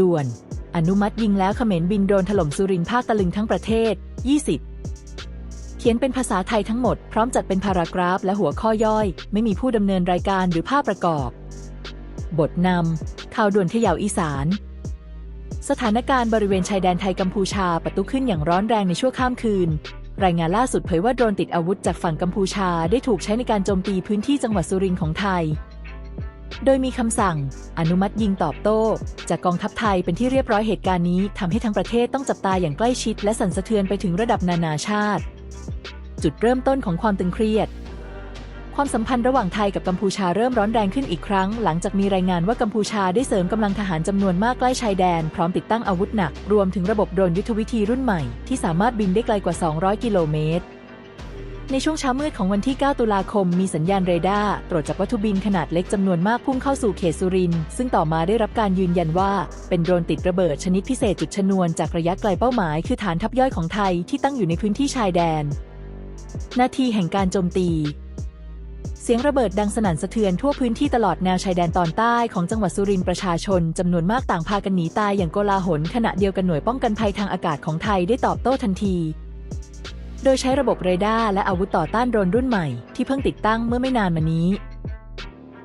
ด่วน อนุมัติยิงแล้วเขมรบินโดรนถล่มสุรินทร์ภาคตะลึงทั้งประเทศ 20 เขียนเป็นภาษาไทยทั้งหมด พร้อมจัดเป็นพารากราฟและหัวข้อย่อย ไม่มีผู้ดำเนินรายการหรือภาพประกอบ บทนำข่าวด่วนเขย่าวอีสาน สถานการณ์บริเวณชายแดนไทยกัมพูชาปะทุขึ้นอย่างร้อนแรงในชั่วข้ามคืนรายงานล่าสุดเผยว่าโดรนติดอาวุธจากฝั่งกัมพูชาได้ถูกใช้ในการโจมตีพื้นที่จังหวัดสุรินทร์ของไทย โดยมีคำสั่ง อนุมัติยิงตอบโต้ จากกองทัพไทยเป็นที่เรียบร้อยเหตุการณ์นี้ทำให้ทั้งประเทศต้องจับตาอย่างใกล้ชิด และสั่นสะเทือนไปถึงระดับนานาชาติ จุดเริ่มต้นของความตึงเครียด ความสัมพันธ์ระหว่างไทยกับกัมพูชาเริ่มร้อนแรงขึ้นอีกครั้ง หลังจากมีรายงานว่ากัมพูชาได้เสริมกำลังทหารจำนวนมากใกล้ชายแดน พร้อมติดตั้งอาวุธหนัก รวมถึงระบบโดรนยุทธวิธีรุ่นใหม่ที่สามารถบินได้ไกลกว่า 200 กิโลเมตร ในช่วงเช้ามืดของวันที่ 9 ตุลาคม มีสัญญาณเรดาร์ตรวจจับวัตถุบินขนาดเล็กจำนวนมากพุ่งเข้าสู่เขตสุรินทร์ซึ่งต่อมาได้รับการยืนยันว่า เป็นโดรนติดระเบิดชนิดพิเศษจุดชนวนจากระยะไกลเป้าหมายคือฐานทัพย่อยของไทยที่ตั้งอยู่ในพื้นที่ชายแดน นาทีแห่งการโจมตี เสียงระเบิดดังสนั่นสะเทือนทั่วพื้นที่ตลอดแนวชายแดนตอนใต้ของจังหวัดสุรินทร์ประชาชนจำนวนมากต่างพากันหนีตายอย่างโกลาหลขณะเดียวกันหน่วยป้องกันภัยทางอากาศของไทยได้ตอบโต้ทันที โดยใช้ระบบเรดาร์และอาวุธต่อต้านโดรนรุ่นใหม่ที่เพิ่งติดตั้งเมื่อไม่นานมานี้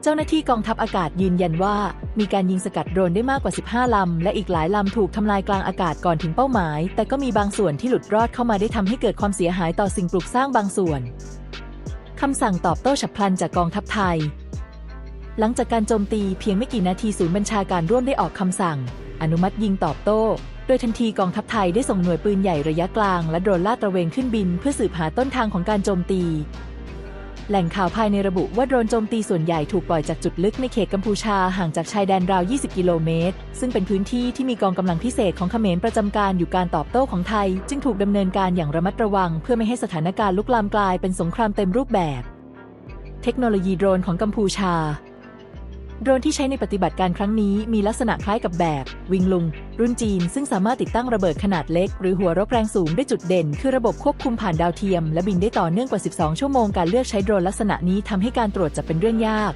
เจ้าหน้าที่กองทัพอากาศยืนยันว่า มีการยิงสกัดโดรนได้มากกว่า 15 ลำ และอีกหลายลำถูกทำลายกลางอากาศก่อนถึงเป้าหมาย แต่ก็มีบางส่วนที่หลุดรอดเข้ามาได้ทำให้เกิดความเสียหายต่อสิ่งปลูกสร้างบางส่วนคำสั่งตอบโต้ฉับพลันจากกองทัพไทย หลังจากการโจมตีเพียงไม่กี่นาทีศูนย์บัญชาการร่วมได้ออกคำสั่ง อนุมัติยิงตอบโต้ โดยทันทีกองทัพไทยได้ส่งหน่วยปืนใหญ่ระยะกลาง และโดรนลาดตระเวนขึ้นบิน เพื่อสืบหาต้นทางของการโจมตี แหล่งข่าวภายในระบุว่าโดรนโจมตีส่วนใหญ่ถูกปล่อยจากจุดลึกในเขตกัมพูชาห่างจากชายแดนราว 20 กิโลเมตร ซึ่งเป็นพื้นที่ที่มีกองกำลังพิเศษของเขมรประจำการอยู่การตอบโต้ของไทย จึงถูกดำเนินการอย่างระมัดระวัง เพื่อไม่ให้สถานการณ์ลุกลามกลายเป็นสงครามเต็มรูปแบบ เทคโนโลยีโดรนของกัมพูชา โดรนที่ใช้ในปฏิบัติการครั้งนี้มีลักษณะคล้ายกับแบบ วิงลุง รุ่นจีน ซึ่งสามารถติดตั้งระเบิดขนาดเล็ก หรือหัวรบแรงสูงได้จุดเด่น คือระบบควบคุมผ่านดาวเทียม และบินได้ต่อเนื่องกว่า 12 ชั่วโมงการเลือกใช้โดรนลักษณะนี้ทำให้การตรวจจับเป็นเรื่องยาก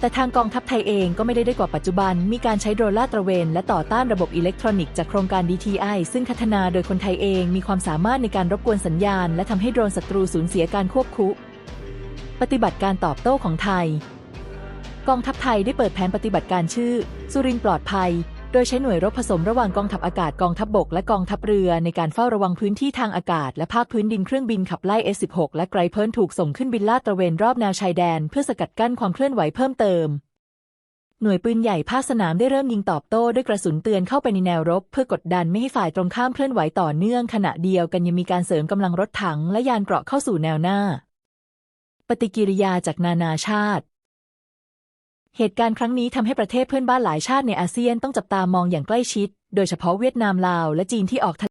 แต่ทางกองทัพไทยเองก็ไม่ได้ได้กว่าปัจจุบัน มีการใช้โดรนลาดตระเวน และต่อต้านระบบอิเล็กทรอนิกส์จากโครงการ DTI ซึ่งพัฒนาโดยคนไทยเอง มีความสามารถในการรบกวนสัญญาณ และทำให้โดรนศัตรูสูญเสียการควบคุมปฏิบัติการตอบโต้ของไทย กองทัพไทยได้เปิดแผนปฏิบัติการชื่อ สุรินปลอดภัย โดยใช้หน่วยรบผสมระหว่างกองทัพอากาศกองทัพบบกและกองทัพเรือในการเฝ้าระวังพื้นที่ทางอากาศ และภาคพื้นดินเครื่องบินขับไล่ S-16 และไกรเพิร์นถูกส่งขึ้นบินลาดตระเวนรอบแนวชายแดน เพื่อสกัดกั้นความเคลื่อนไหวเพิ่มเติม หน่วยปืนใหญ่ภาคสนามได้เริ่มยิงตอบโต้ด้วยกระสุนเตือนเข้าไปในแนวรบ เพื่อกดดันไม่ให้ฝ่ายตรงข้ามเคลื่อนไหวต่อเนื่อง ขณะเดียวกันยังมีการเสริมกำลังรถถังและยานเกราะเข้าสู่แนวหน้า ปฏิกิริยาจากนานาชาติ เหตุการณ์ครั้งนี้ทำให้ประเทศเพื่อนบ้านหลายชาติในอาเซียนต้องจับตามองอย่างใกล้ชิด โดยเฉพาะเวียดนามลาวและจีนที่ออก